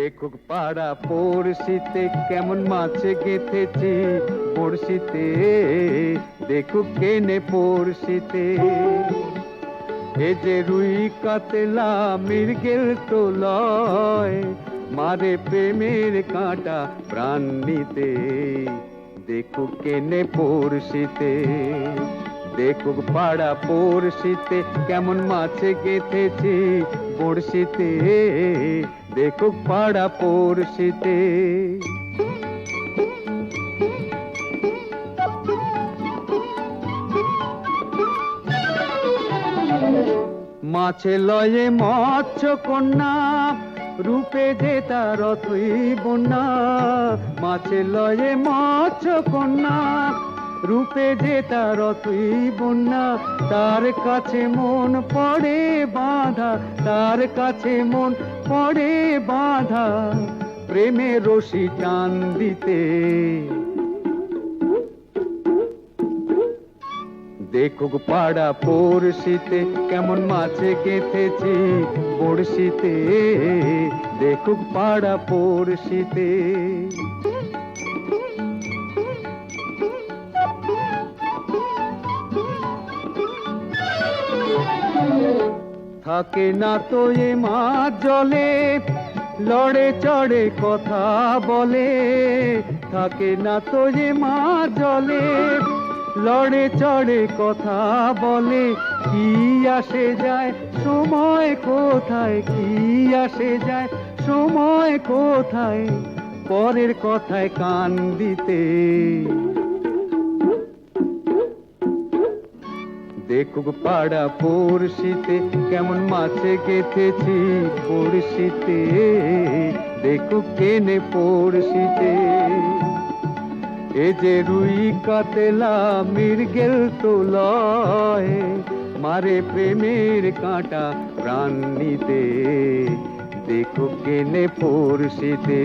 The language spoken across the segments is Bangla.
দেখুক পাড়া পড়শিতে কেমন মাছে গেথেছি। পড়শিতে দেখুক কেনে পড়শিতে। এ যে রুই কাতলা মির্গেল তো লয় মারে প্রেমের কাঁটা প্রাণ নিতে। দেখুক কেনে পড়শিতে, দেখুক পাড়া পড়শিতে কেমন মাছে গেথেছি। পড়শিতে দেখুক পাড়া পড়শিতে। মাছে লয়ে মৎস্য কন্যা, রূপে যে তার অথই বন্যা। মাছে লয়ে মৎস্য কন্যা রূপে যে তার অথই বন্যা, তার কাছে মন পড়ে বাঁধা, তার কাছে মন পড়ে বাঁধা, প্রেমে রশি টান দিতে দেখুক পাড়া পড়শিতে, কেমন মাছে গেথেছি পড়শিতে দেখুক পাড়া পড়শিতে। থাকে না তো এ মা জলে লড়ে চড়ে কথা বলে। থাকে না তো যে মা জলে লড়ে চড়ে কথা বলে। কি আসে যায়, সময় কোথায়? কি আসে যায়, সময় কোথায়? পরের কথায় কান দিতে। দেখুক পাড়া পড়শিতে কেমন মাছে গেথেছি পড়শিতে। দেখুক কেনে পড়শিতে। এ যে রুই কাতলা মির্গেল তো লয় মারে প্রেমের কাঁটা প্রাণ নিতে। দেখুক কেনে পড়শিতে,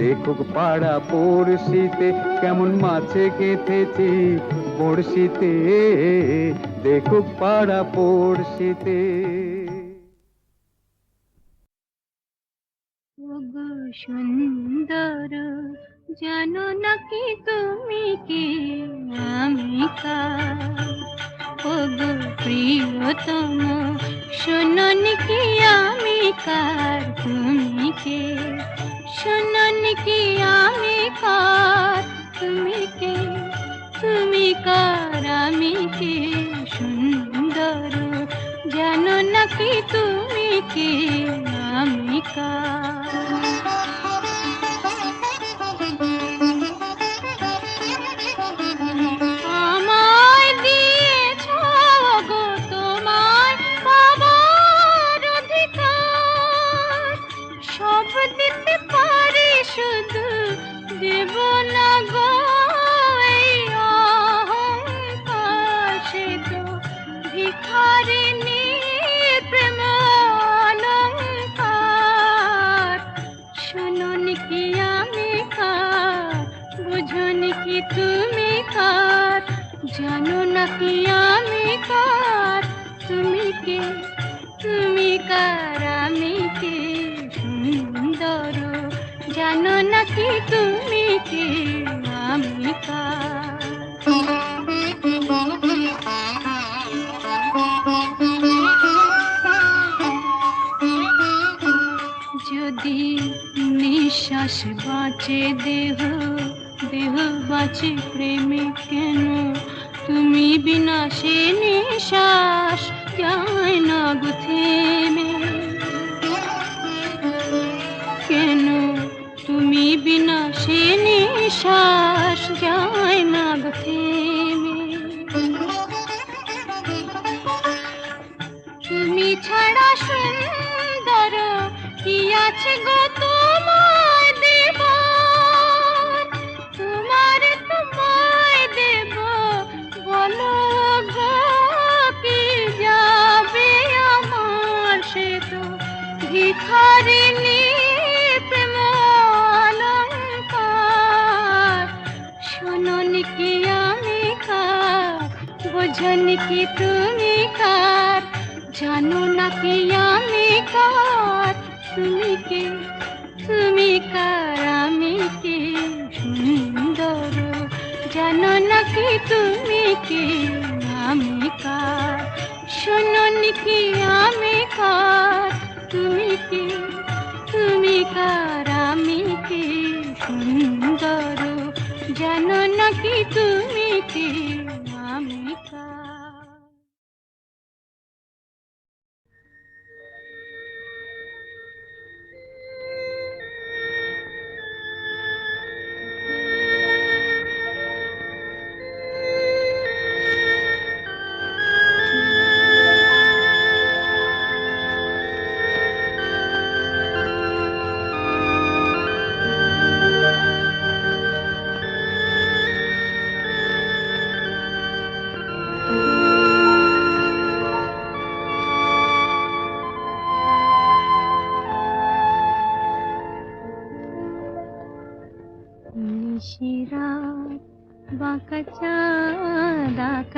দেখুক পাড়া পড়শিতে কেমন মাছে গেথেছি পড়শিতে, দেখুক পাড়া পড়শিতে। সুন্দর, জানো নাকি তুমি কি আমি ওগো প্রিয়তম শোনন কি আমি কার, তুমি কে? শোনন কি আমি কার, তুমি কে তুমি কার আমি কে সুন্দর জানো নাকি তুমি কে আমি আমায় জানো না কি আমি কার? তুমি কে? তুমি কার? আমি কে? সুন্দর। জানো না কি তুমি কে? আমি যদি নিঃশ্বাস বাঁচে দেহ দেহ বাঁচে প্রেমে কেন? তুমি বিনা সে নিঃশ্বাস যায় না গো থেমে। কেন তুমি বিনা সে নিঃশ্বাস যায় না গো থেমে? তুমি ছাড়া সুন্দর কি আছে গো বোঝনি কি তুমি কার জানো নাকি আমি কার তুমি কে তুমি কার আমি কে সুন্দর জানো নাকি তুমি কে আমি কার শোনো কি আমি কার তুমি কে তুমি কার আমি কে সুন্দর জানো নাকি তুমি কে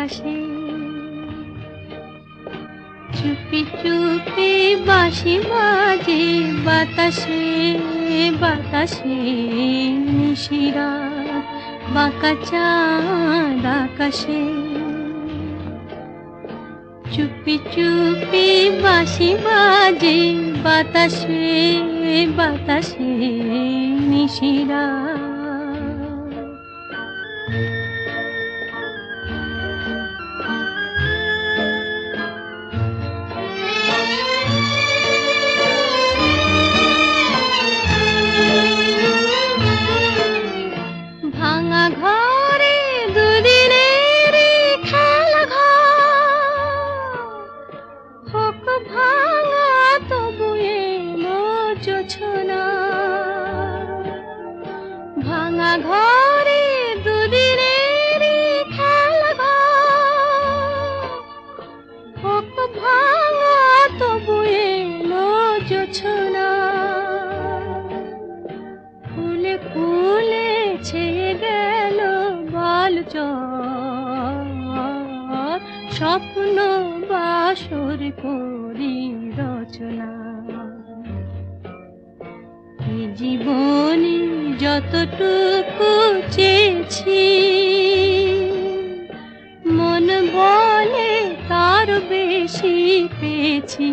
আকাশে। চুপি চুপি বাঁশি বাজে বাতাসে বাতাসে নিশিরাত বাঁকা চাঁদ আকাশে। চুপি চুপি বাঁশি বাজে বাতাসে বাতাসে নিশিরা বাসর করি রচনা। জীবনে যতটুকু চেয়েছি, মন বলে তার বেশি পেয়েছি।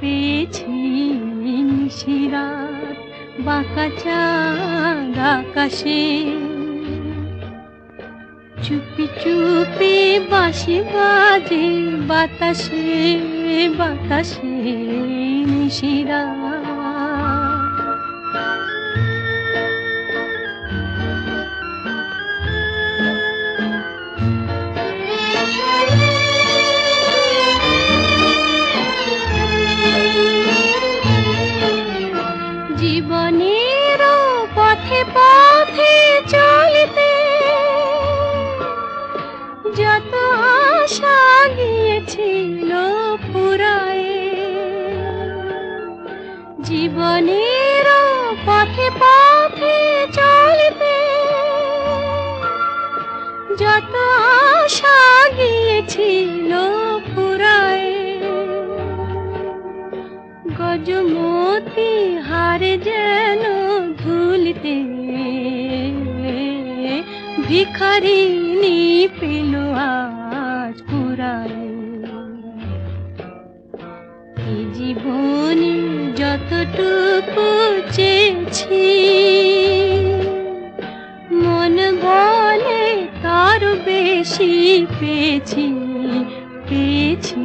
পেয়েছি নিশিরাত, বাঁকা চাঁদ আকাশে। চুপি চুপি বাঁশি বাজে বাতাসে বাতাসে নিশিরা। আশা গিয়েছিল ফুরায়ে গজমতি হারে যেন ধুলিতে ভিখারিনী পেল আজ পুরায়। জীবনে যতটুকু চেয়েছি বেশি পেয়েছি পেয়েছি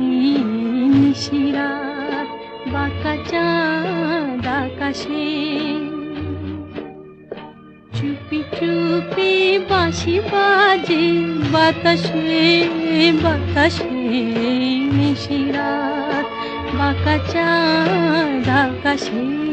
নিশিরাত বাঁকা চাঁদ আকাশে। চুপি চুপি বাঁশি বাজে বাতাসে বাতাসে নিশিরাত বাঁকা চাঁদ আকাশে।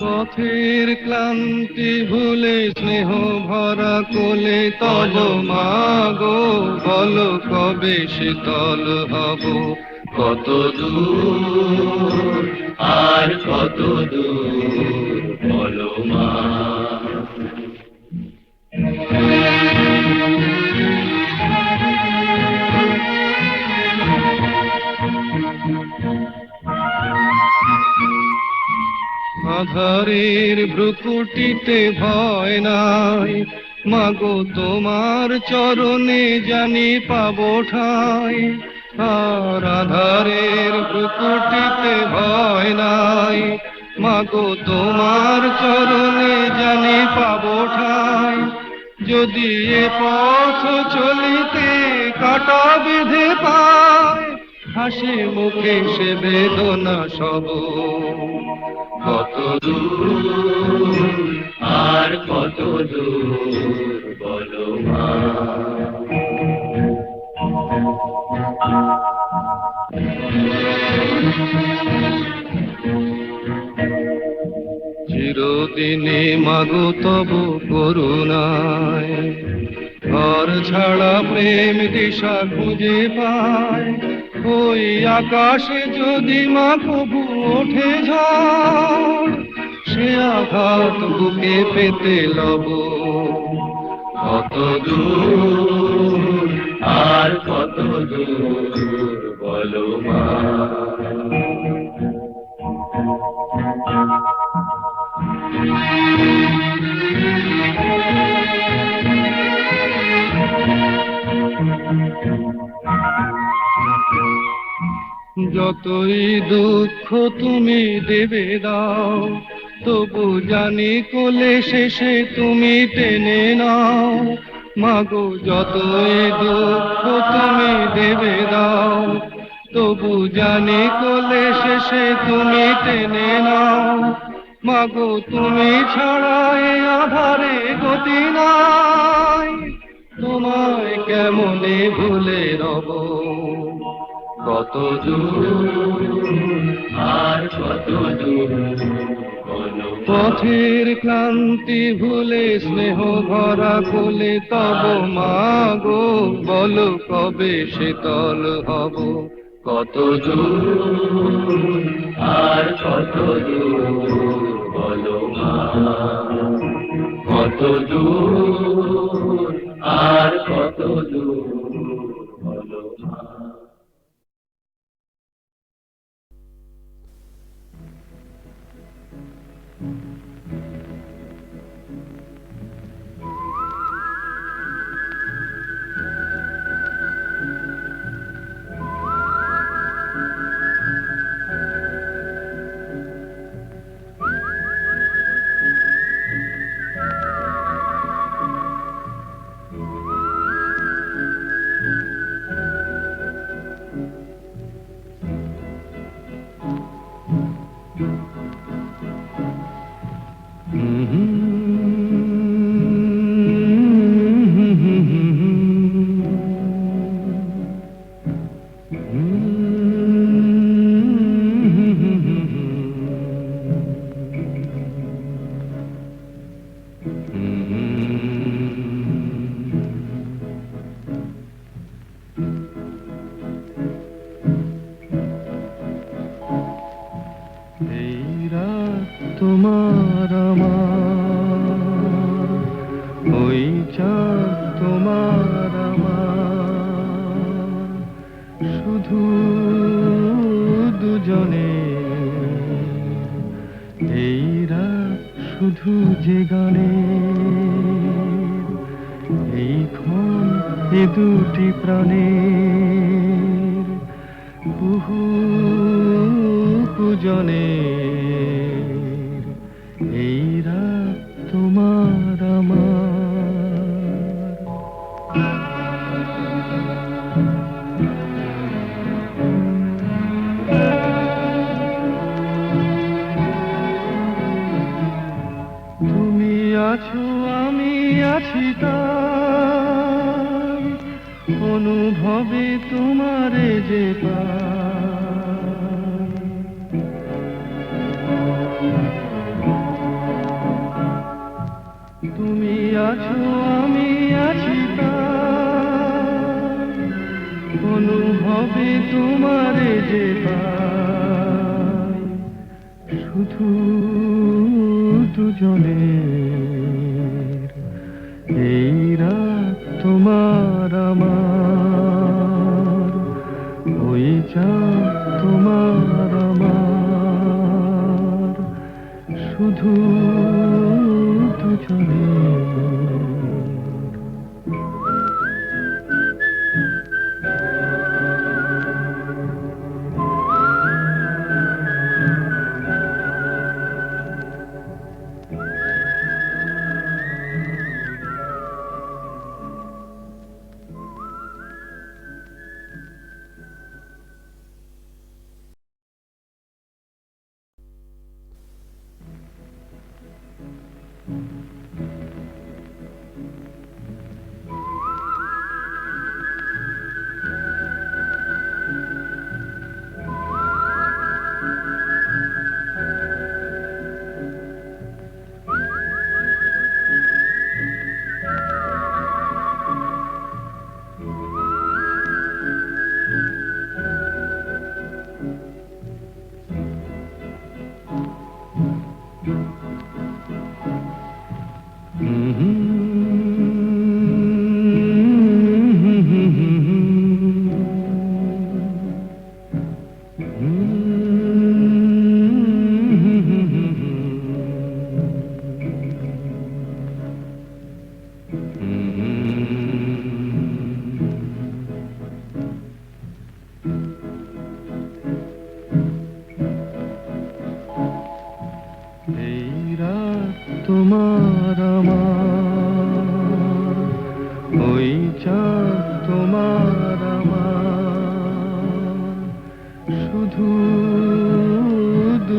পথের ক্লান্তি ভুলে স্নেহ ভরা কোলে তল মাগো, বল কবে শীতল হব? কত দূর, আর কত দূর? আধারের ভ্রুকুটিতে ভয় নাই। মাগো, তোমার চরণে জানি পাবো ঠাই। আর ভ্রুকুটিতে ভয় নাই। মাগো, তোমার চরণে জানি পাবো ঠাই। যদি এ পথ চলিতে কাটা বিধে পায় হাসি মুখে সে বেদনা সব। কত দূর, আর কত দূর বলো চিরদিনে মাগো তব করুণায়। ঘর ছাড়া প্রেম দিশা খুঁজে পায়। ওই আকাশে যদি মা কবু ওঠে ঝড়, সে আঘাত বুকে পেতে লব। কত দূর, আর কত দূর বলো মা। যতই দুঃখ তুমি দেবে দাও, তবু জানি কোলে শেষে তুমি টেনে নাও। মাগো, যতই দুঃখ তুমি দেবে দাও, তবু জানি কোলে শেষে তুমি টেনে নাও। মাগো, তুমি ছাড়া এ আধারে গতি নাই, তোমায় কেমনে ভুলে রব? কত দূর, আর কত দূর? পথের ক্লান্তি ভুলে, স্নেহ ভরা কোলে তব মাগো, বলো কবে শীতল হব? কত দূর, আর কত দূর? বলো কত দূর, আর কত দূর? দুজনে। এইরা শুধু যে গানে। এই ক্ষণ এ দুটি প্রাণে। বহু পূজনে। আছো, আমি আছি অনুভবে তোমারে যে তুমি আছো, আমি আছি অনুভবে তোমারে যে শুধু দুজনে আমার ওই চাঁদ তোমার আমার শুধু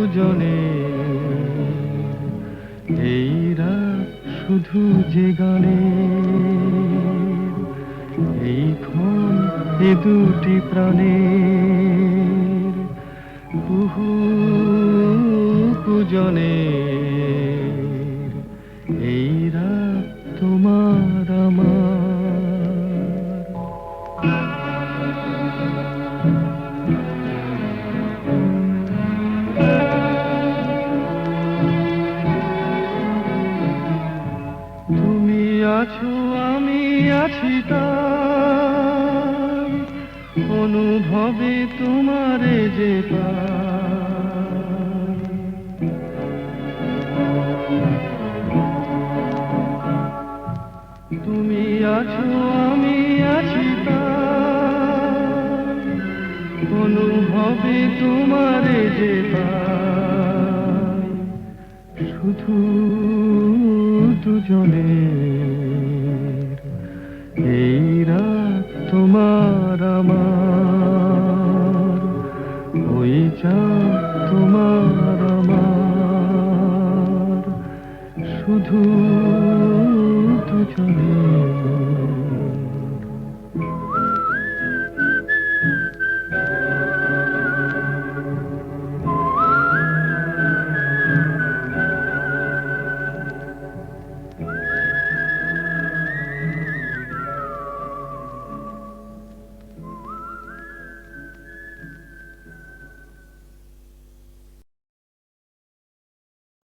দুজনে। এই রাত শুধু যে গানে এই ক্ষণ এ দুটি প্রাণে কুহু পূজনে তুমি আছো, আমি আছি তাই। অনুভবে তোমারে যে তুমি আছো, আমি আছি তাই। অনুভবে তোমারে যে। শুধু দুজনের। এই রাত তোমার আমার ওই চাঁদ তোমার আমার। শুধু